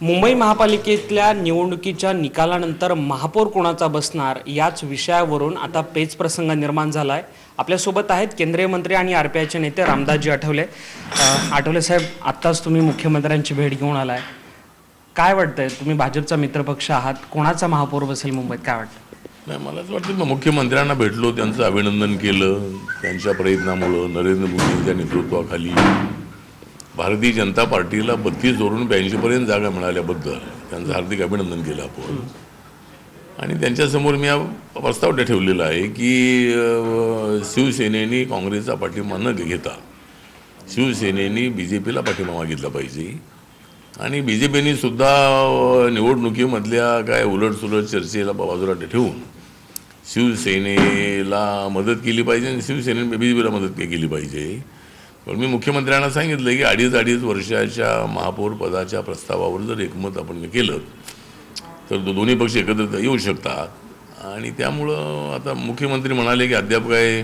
मुंबई महापालिकेतल्या निवडणुकीच्या निकालानंतर महापौर कोणाचा बसणार याच विषयावरून आता पेच प्रसंग निर्माण झाला आहे आपल्यासोबत आहेत केंद्रीय मंत्री आणि आर पी आयचे नेते रामदासजी आठवले. आठवले साहेब आत्ताच तुम्ही मुख्यमंत्र्यांची भेट घेऊन आलाय. काय वाटतंय? तुम्ही भाजपचा मित्रपक्ष आहात. कोणाचा महापौर बसेल मुंबईत? काय वाटतं? नाही मला असं वाटतं मुख्यमंत्र्यांना भेटलो त्यांचं अभिनंदन केलं त्यांच्या प्रयत्नामुळं नरेंद्र मोदींच्या नेतृत्वाखाली. भारतीय जनता पार्टीला बत्तीस वरून ब्याऐंशीपर्यंत जागा मिळाल्याबद्दल त्यांचं हार्दिक अभिनंदन केलं आपण. आणि त्यांच्यासमोर मी हा प्रस्ताव ठेवलेला आहे की शिवसेनेने काँग्रेसचा पाठिंबा न घेता शिवसेनेने बी जे पीला पाठिंबा मागितला पाहिजे. आणि बी जे पीने सुद्धा निवडणुकीमधल्या काय उलटसुलट चर्चेला बाजूला ठेवून शिवसेनेला मदत केली पाहिजे आणि शिवसेनेने बी जे पीला मदत के- केली पाहिजे. पण मी मुख्यमंत्र्यांना सांगितलं की अडीच अडीच वर्षाच्या महापौर पदाच्या प्रस्तावावर जर एकमत आपण केलं तर दोन्ही पक्ष एकत्र येऊ शकतात. आणि त्यामुळं आता मुख्यमंत्री म्हणाले की अद्याप काय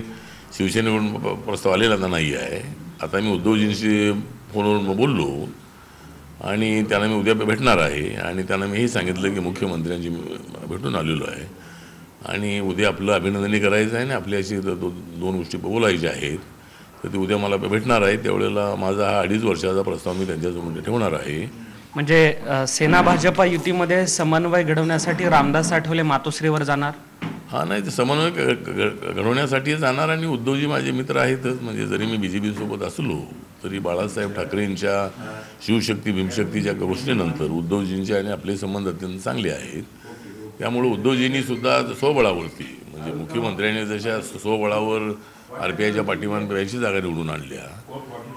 शिवसेनेकडून प्रस्ताव आलेला आता नाही आहे. आता मी उद्धवजींशी फोनवरून बोललो आणि त्यांना मी उद्या भेटणार आहे. आणि त्यांना मी हे सांगितलं की मुख्यमंत्र्यांची भेटून आलेलो आहे. आणि उद्या आपलं अभिनंदनही करायचं आहे आणि आपल्याशी दो- दोन गोष्टी बोलायच्या आहेत. तर ते उद्या मला भेटणार आहे. त्यावेळेला माझा हा अडीच वर्षाचा प्रस्ताव मी त्यांच्यासमोर ठेवणार आहे. म्हणजे सेना भाजपा युतीमध्ये समन्वय घडवण्यासाठी रामदास आठवले मातोश्रीवर जाणार? हा नाही ते समन्वय घडवण्यासाठी जाणार आणि उद्धवजी माझे मित्र आहेतच. म्हणजे जरी मी बी जे पीसोबत असलो तरी बाळासाहेब ठाकरेंच्या शिवशक्ती भीमशक्तीच्या गोष्टीनंतर उद्धवजींचे आणि आपले संबंध अत्यंत चांगले आहेत. त्यामुळे उद्धवजींनी सुद्धा स्वबळावरती म्हणजे मुख्यमंत्र्यांनी जशा स्वबळावर आर पी आयच्या पाठीमान ब्याऐंशी जागा निवडून आणल्या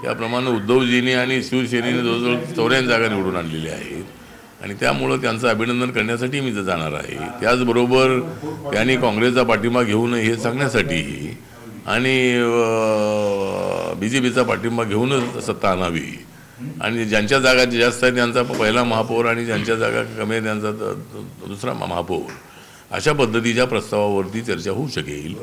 त्याप्रमाणे उद्धवजींनी आणि शिवसेनेने जवळजवळ चौऱ्याऐंशी जागा निवडून आणलेल्या आहेत. आणि त्यामुळं त्यांचं अभिनंदन करण्यासाठी मी तर जाणार आहे. त्याचबरोबर त्यांनी काँग्रेसचा पाठिंबा घेऊ नये हे सांगण्यासाठी आणि बी जे पीचा पाठिंबा घेऊनच सत्ता आणावी. आणि ज्यांच्या जागा जास्त आहेत त्यांचा पहिला महापौर आणि ज्यांच्या जागा कमी आहेत त्यांचा दुसरा महापौर. अशा पद्धतीच्या प्रस्तावावरती चर्चा होऊ शकेल.